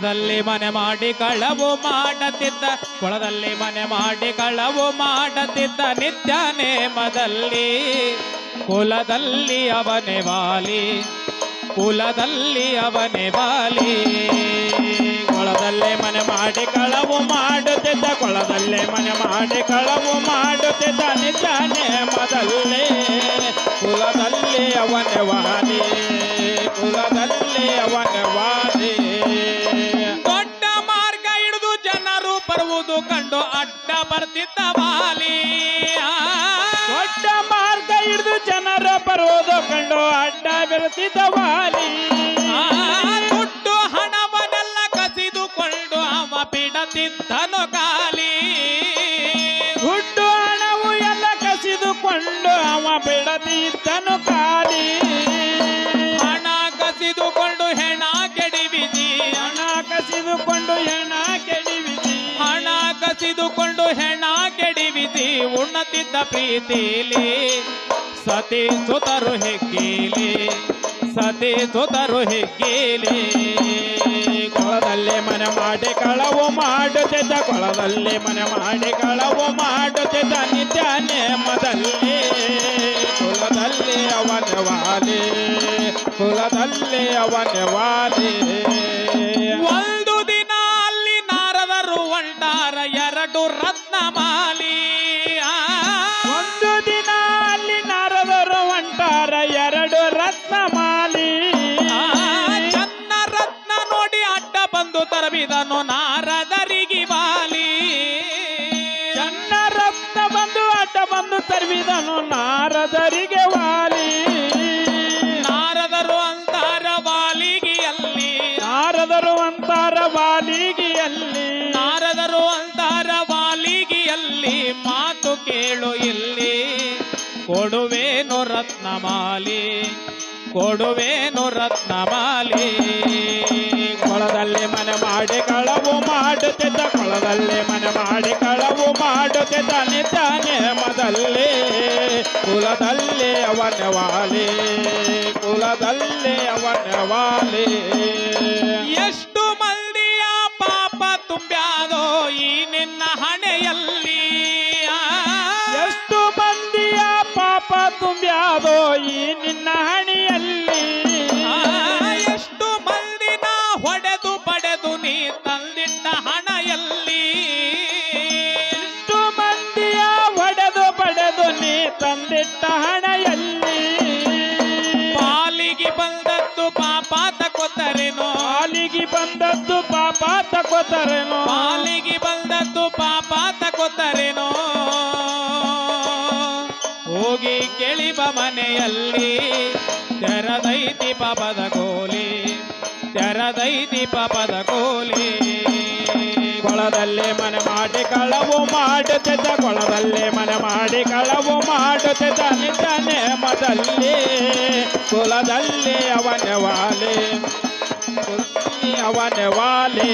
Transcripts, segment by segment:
ಕೊಳದಲ್ಲಿ ಮನೆ ಮಾಡಿ ಕಳವು ಮಾಡತಿದ್ದ ಕೊಳದಲ್ಲಿ ಮನೆ ಮಾಡಿ ಕಳವು ಮಾಡತಿದ್ದ ನಿತ್ಯ ನೇಮದಲ್ಲಿ, ಕುಲದಲ್ಲಿ ಅವನೇ ವಾಲಿ ಕುಲದಲ್ಲಿ ಅವನೇ ವಾಲಿ ಕೊಳದಲ್ಲೇ ಮನೆ ಮಾಡಿ ಕಳವು ಮಾಡುತ್ತಿದ್ದ, ಕೊಳದಲ್ಲಿ ಮನೆ ಮಾಡಿ ಕಳವು ಮಾಡುತ್ತಿದ್ದ ನಿಜಾನೆ ನೇಮದಲ್ಲಿ, ಕುಲದಲ್ಲಿ ಅವನೇ ವಾಲಿ ಕುಲದಲ್ಲಿ ಬರುವುದು ಕಂಡು ಅಡ್ಡ ಬರ್ತಿದ್ದ ಬಾಲಿ. ಆ, ದೊಡ್ಡ ಮಾರ್ಗ ಹಿಡಿದು ಜನರ ಬರುವುದು ಕಂಡು ಅಡ್ಡ ಬರುತ್ತಿದ್ದ ವಾಲಿ ಕಸಿದುಕೊಂಡು ಹೆಣ ಕೆಡಿವಿದಿ ಉಣ್ಣತಿದ್ದ ಪ್ರೀತಿಲಿ. ಸತಿ ಸುತರು ಹೆಗ್ಗೀಲಿ ಸತಿ ಸುತರು ಹೆಗ್ಗೀಲಿ. ಕೊಳದಲ್ಲಿ ಮನೆ ಮಾಡಿ ಕಳವು ಮಾಡುತ್ತಿದ್ದ ಕೊಳದಲ್ಲಿ ಮನೆ ಮಾಡಿ ಕಳವು ಮಾಡುತ್ತಿದ್ದ ನಿತ್ಯ ನೇಮದಲ್ಲಿ. ಕುಲದಲ್ಲಿ ಅವನವಾಲಿ ಕುಲದಲ್ಲಿ ಅವನವಾಲಿ ಒಂದು ರತ್ನಮಾಲಿ ಆ, ಒಂದು ದಿನ ಅಲ್ಲಿ ನಾರದರು ಹೊಂಟಾರ ಎರಡು ರತ್ನಮಾಲಿ. ಚನ್ನ ರತ್ನ ನೋಡಿ ಅಡ್ಡ ಬಂದು ತರಬಿದನು ನಾರದರಿಗೆ ವಾಲಿ ಚನ್ನ ರತ್ನ ಬಂದು ಅಡ್ಡ ಬಂದು ತರಬಿದನು ನಾರದರಿಗೆ ವಾಲಿ. ಕೇಳು ಇಲ್ಲಿ. ಕೊಡುವೇನು ರತ್ನಮಾಲಿ ಕೊಡುವೇನು ರತ್ನಮಾಲಿ. ಕೊಳದಲ್ಲಿ ಮನೆ ಮಾಡಿ ಕಳವು ಮಾಡುತ್ತಿದ್ದ, ಕೊಳದಲ್ಲಿ ಮನೆ ಮಾಡಿ ಕಳವು ಮಾಡುತ್ತಿದ್ದ ನಿತ್ಯ ನೇಮದಲ್ಲಿ ಕುಲದಲ್ಲಿ ಅವನವಾಲಿ ಕುಲದಲ್ಲಿ ಅವನವಾಲಿ ಎಷ್ಟು ಮಂದಿಯ ಪಾಪ ತುಂಬ್ಯಾದೋ, ಈ ನಿನ್ನ ಹಣೆಯಲ್ಲಿ ತಂದಿಟ್ಟ ಹಣೆಯಲ್ಲಿ. ಪಾಲಿಗೆ ಬಂದದ್ದು ಪಾಪ ತಕೋತರೇನೋ ಪಾಲಿಗೆ ಬಂದದ್ದು ಪಾಪ ತಕೋತರೇನೋ ಪಾಲಿಗೆ ಬಂದದ್ದು ಪಾಪ ತಕೋತರೇನೋ ಹೋಗಿ ಕೇಳಿಬ ಮನೆಯಲ್ಲಿ. ತೆರದೈತಿ ಪಾಪದ ಕೋಲಿ ತೆರದೈತಿ ಪಾಪದ ಗೋಲಿ. ಕೊಳದಲ್ಲಿ ಮನೆ ಮಾಡಿ ಕಳವು ಮಾಡುತ್ತಿದ್ದ ಕೊಳದಲ್ಲಿ ಮನೆ ಮಾಡಿ ಕಳವು ಮಾಡುತ್ತಿದ್ದ ನಿಜ ನೇಮದಲ್ಲಿ ಕುಲದಲ್ಲಿ ಅವನ ವಾಲಿ ಅವನ ವಾಲಿ.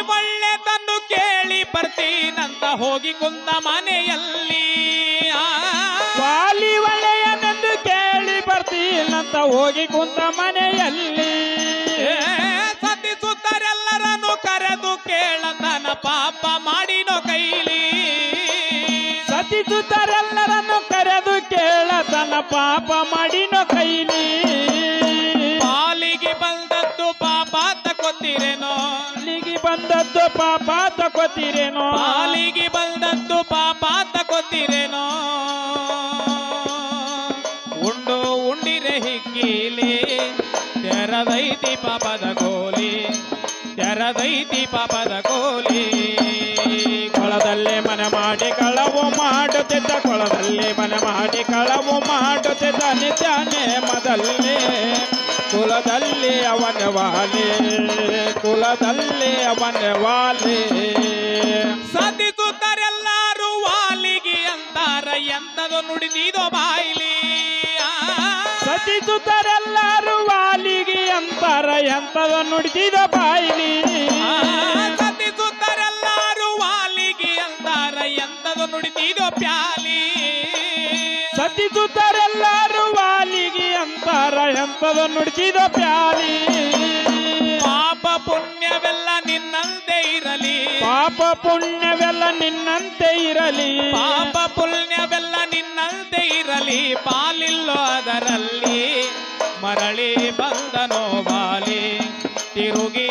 ಒಳ್ಳೆ ತಂದು ಕೇಳಿ ಬರ್ತೀನಂತ ಹೋಗಿ ಕುಂದ ಮನೆಯಲ್ಲಿ. ಆ, ವಾಲಿ ಒಳ್ಳೆಯನೆಂದು ಕೇಳಿ ಬರ್ತೀನಂತ ಹೋಗಿ ಕುಂದ ಮನೆಯಲ್ಲಿ. ಏ, ಸತಿಸುತ್ತರೆಲ್ಲರನ್ನು ಕರೆದು ಕೇಳತನ ಪಾಪ ಮಾಡಿನೋ ಕೈಲಿ. ಸತಿಸುತ್ತರೆಲ್ಲರನ್ನು ಕರೆದು ಕೇಳತನ ಪಾಪ ಮಾಡಿನೋ ಕೈಲಿ. ಪಾಲಿಗೆ ಬಂದದ್ದು ಪಾಪ ತಕೊತ್ತಿರೇನೋ ಅಲ್ಲಿಗೆ ಬಂದದ್ದು ಪಾಪ ತಕೊತ್ತಿರೇನೋ ಪಾಲಿಗೆ ಬಂದದ್ದು ಪಾಪ ತಕೋತಿರೇನೋ ತೆರದೈತಿ ಪಾಪದ ಕೋಲಿ. ಕೊಳದಲ್ಲೇ ಮನೆ ಮಾಡಿ ಕಳವು ಮಾಡುತ್ತಿದ್ದ ಕೊಳದಲ್ಲೇ ಮನೆ ಮಾಡಿ ಕಳವು ಮಾಡುತ್ತಿದ್ದ ನಿಜ ನೇಮದಲ್ಲಿ ಕುಲದಲ್ಲಿ ಅವನ ವಾಲಿ ಕುಲದಲ್ಲಿ ಅವನ ವಾಲಿ. ಸತಿಸುತ್ತರೆಲ್ಲರೂ ವಾಲಿಗೆ ಅಂತಾರ ಎಂತದು ನುಡಿದಿದೋ ಬಾಯಿಲಿ. ಸತಿಸುತ್ತರೆಲ್ಲರೂ ವಾಲಿಗೆ ಅಂತಾರ ಎಂತದು ನುಡಿದೀದೋ ಬಾಯಿಲಿ. ನುಡಿದಿದೋ ಪ್ಯಾಲಿ. ಸತಿಸುತ್ತರೆಲ್ಲರೂ ವಾಲಿಗೆ ಅಂತಾರ ಎಂತದ ನುಡಿಸಿದ ಪ್ಯಾಲಿ. ಪಾಪ ಪುಣ್ಯವೆಲ್ಲ ನಿನ್ನಂತೆ ಇರಲಿ. ಪಾಪ ಪುಣ್ಯವೆಲ್ಲ ನಿನ್ನಂತೆ ಇರಲಿ. ಪಾಪ ಪುಣ್ಯವೆಲ್ಲ ನಿನ್ನಂತೆ ಇರಲಿ. ಪಾಲಿಲ್ಲೋ ಅದರಲ್ಲಿ ಮರಳಿ ಬಂದನೋ ಬಾಲಿ. ತಿರುಗಿ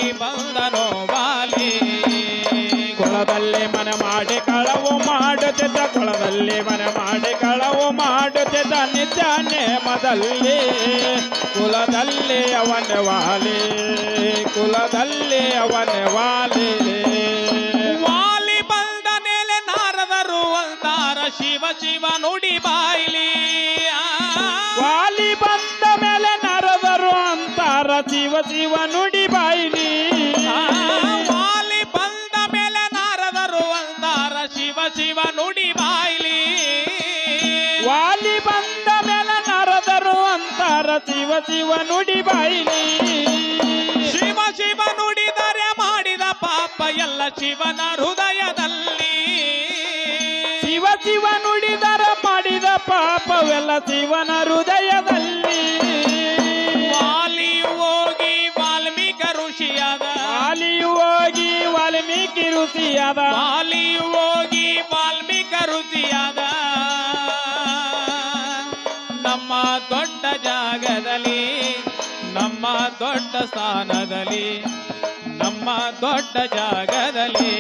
ಮಾಡುತ್ತಿದ್ದ ಕೊಳದಲ್ಲಿ ಮನೆ ಮಾಡಿ ಕಳವು ಮಾಡುತ್ತಿದ್ದ ನಿಜ ನೇಮದಲ್ಲಿ ಕುಲದಲ್ಲಿ ಅವನ ವಾಲಿ ಕುಲದಲ್ಲಿ ಅವನ ವಾಲಿ ವಾಲಿ ಬಂದ ಮೇಲೆ ನಾರದರು ಅಂತಾರ ಶಿವ ಶಿವ ನುಡಿ ಬಾಯಿಲಿ. ವಾಲಿ ಬಂದ ಮೇಲೆ ನಾರದರು ಅಂತಾರ ಶಿವ ಶಿವ ನುಡಿ ಶಿವ ಶಿವ ನುಡಿ ಬಾಯಿಲಿ. ಶಿವ ಶಿವ ನುಡಿದರೆ ಮಾಡಿದ ಪಾಪ ಎಲ್ಲ ಶಿವನ ಹೃದಯದಲ್ಲಿ. ಶಿವ ಶಿವ ನುಡಿದರ ಮಾಡಿದ ಪಾಪವೆಲ್ಲ ಶಿವನ ಹೃದಯದಲ್ಲಿ. ವಾಲಿ ಹೋಗಿ ವಾಲ್ಮೀಕ ಋಷಿಯಾದ. ವಾಲಿ ಹೋಗಿ ವಾಲ್ಮೀಕಿ ಋಷಿಯಾದ. ವಾಲಿ ಹೋಗಿ ದೊಡ್ಡ ಸ್ಥಾನದಲ್ಲಿ, ನಮ್ಮ ದೊಡ್ಡ ಜಾಗದಲ್ಲಿ.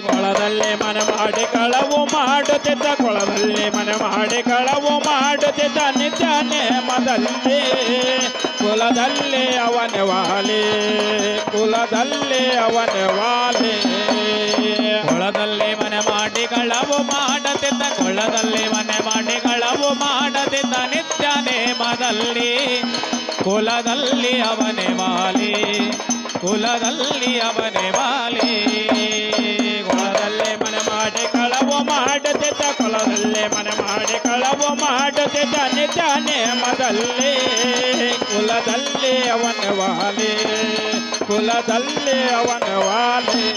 ಕೊಳದಲ್ಲಿ ಮನೆ ಮಾಡಿ ಕಳವು ಮಾಡುತ್ತಿದ್ದ, ಕೊಳದಲ್ಲಿ ಮನೆ ಮಾಡಿ ಕಳವು ಮಾಡುತ್ತಿದ್ದ ನಿಜ ನೇಮದಲ್ಲಿ ಕುಲದಲ್ಲಿ ಅವನ ವಾಲಿ, ಕುಲದಲ್ಲಿ ಅವನ ವಾಲಿ. ಕೊಳದಲ್ಲಿ ಮನೆ ಮಾಡಿ ಕಳವು ಮಾಡುತ್ತಿದ್ದ, ಕೊಳದಲ್ಲಿ ಮನೆ ಮಾಡಿ ಕಳವು ಮಾಡುತ್ತಿದ್ದ ನಿತ್ಯ ನೇಮದಲ್ಲಿ ಕುಲದಲ್ಲಿ ಅವನೇ ವಾಲಿ ಕುಲದಲ್ಲಿ ಅವನೇ ವಾಲಿ ಕುಲದಲ್ಲೇ ಮನೆ ಮಾಡಿ ಕಳವು ಮಾಡುತ್ತಿದ್ದ ಕುಲದಲ್ಲೇ ಮನೆ ಮಾಡಿ ಕಳವು ಮಾಡುತ್ತಿದ್ದ ನಿಜ ನೇಮದಲ್ಲಿ. ಕುಲದಲ್ಲಿ ಅವನ ವಾಲಿ ಕುಲದಲ್ಲಿ ಅವನ ವಾಲಿ